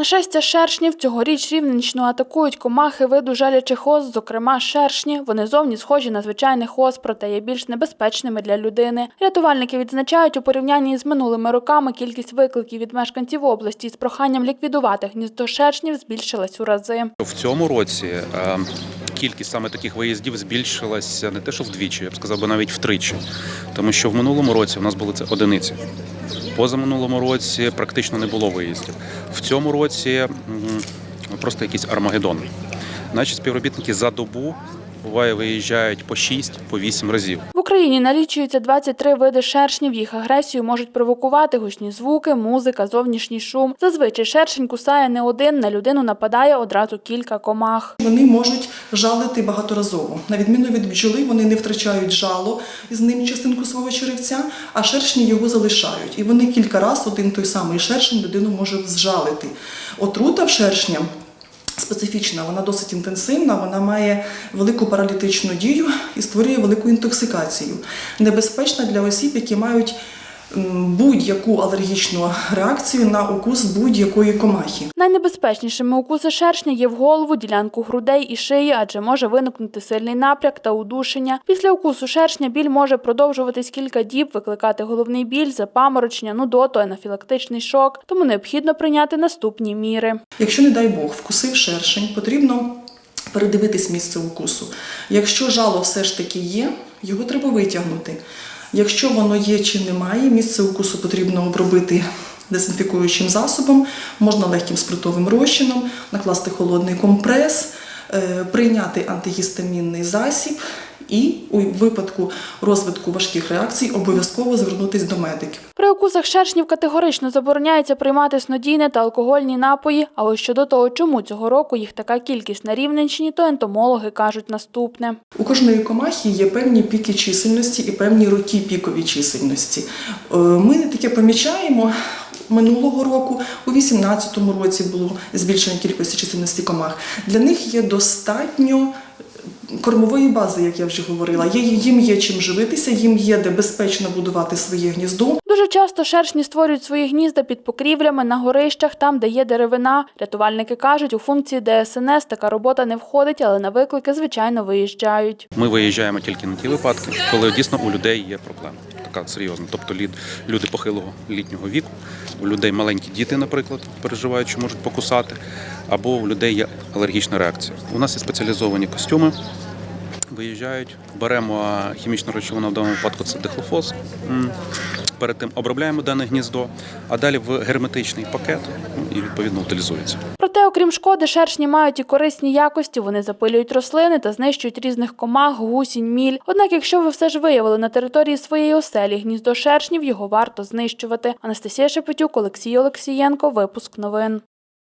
Нашестя шершнів цьогоріч Рівненщину атакують комахи виду жалячих ос, зокрема шершні. Вони зовні схожі на звичайних ос, проте є більш небезпечними для людини. Рятувальники відзначають, у порівнянні з минулими роками кількість викликів від мешканців області з проханням ліквідувати гніздо шершнів збільшилась у рази. В цьому році е, кількість саме таких виїздів збільшилася не те, що вдвічі, я б сказав би навіть втричі. Тому що в минулому році у нас були це одиниці. Позаминулому році практично не було виїздів. В цьому році просто якийсь армагеддон. Наші співробітники за добу буває виїжджають по 6, по 8 разів. Україні налічується 23 види шершнів. Їх агресію можуть провокувати гучні звуки, музика, зовнішній шум. Зазвичай шершень кусає не один, на людину нападає одразу кілька комах. Вони можуть жалити багаторазово. На відміну від бджоли, вони не втрачають жало з ним частинку свого черевця, а шершні його залишають. І вони кілька разів один той самий шершень людину може зжалити. Отрута в шершня специфічна, вона досить інтенсивна, вона має велику паралітичну дію і створює велику інтоксикацію. Небезпечна для осіб, які мають будь-яку алергічну реакцію на укус будь-якої комахи. Найнебезпечнішими укуси шершня є в голову, ділянку грудей і шиї, адже може виникнути сильний напряк та удушення. Після укусу шершня біль може продовжуватись кілька діб, викликати головний біль, запаморочення, нудоту, анафілактичний шок. Тому необхідно прийняти наступні міри. Якщо, не дай Бог, вкусив шершень, потрібно передивитись місце укусу. Якщо жало все ж таки є, його треба витягнути. Якщо воно є чи немає, місце укусу потрібно обробити дезінфікуючим засобом, можна легким спиртовим розчином, накласти холодний компрес, е, прийняти антигістамінний засіб і у випадку розвитку важких реакцій обов'язково звернутися до медиків. При укусах шершнів категорично забороняється приймати снодійне та алкогольні напої. А ось щодо того, чому цього року їх така кількість на Рівненщині, то ентомологи кажуть наступне. У кожної комахи є певні піки чисельності і певні роки пікові чисельності. Е, Ми таке помічаємо. Минулого року, у 2018 році було збільшення кількості чисельності комах. Для них є достатньо кормової бази, як я вже говорила. Є, їм є чим живитися, їм є де безпечно будувати своє гніздо. Дуже часто шершні створюють свої гнізда під покрівлями, на горищах, там, де є деревина. Рятувальники кажуть, у функції ДСНС така робота не входить, але на виклики, звичайно, виїжджають. Ми виїжджаємо тільки на ті випадки, коли дійсно у людей є проблема. Така серйозна. Тобто люди похилого літнього віку, у людей маленькі діти, наприклад, переживають, що можуть покусати, або у людей є алергічна реакція. У нас є спеціалізовані костюми. Виїжджають, беремо хімічну речовину в даному випадку це дихлофос. Перед тим обробляємо дане гніздо, а далі в герметичний пакет ну, і відповідно утилізується. Проте, окрім шкоди, шершні мають і корисні якості. Вони запилюють рослини та знищують різних комах, гусінь, міль. Однак, якщо ви все ж виявили на території своєї оселі гніздо шершнів, його варто знищувати. Анастасія Шепетюк, Олексій Олексієнко, випуск новин.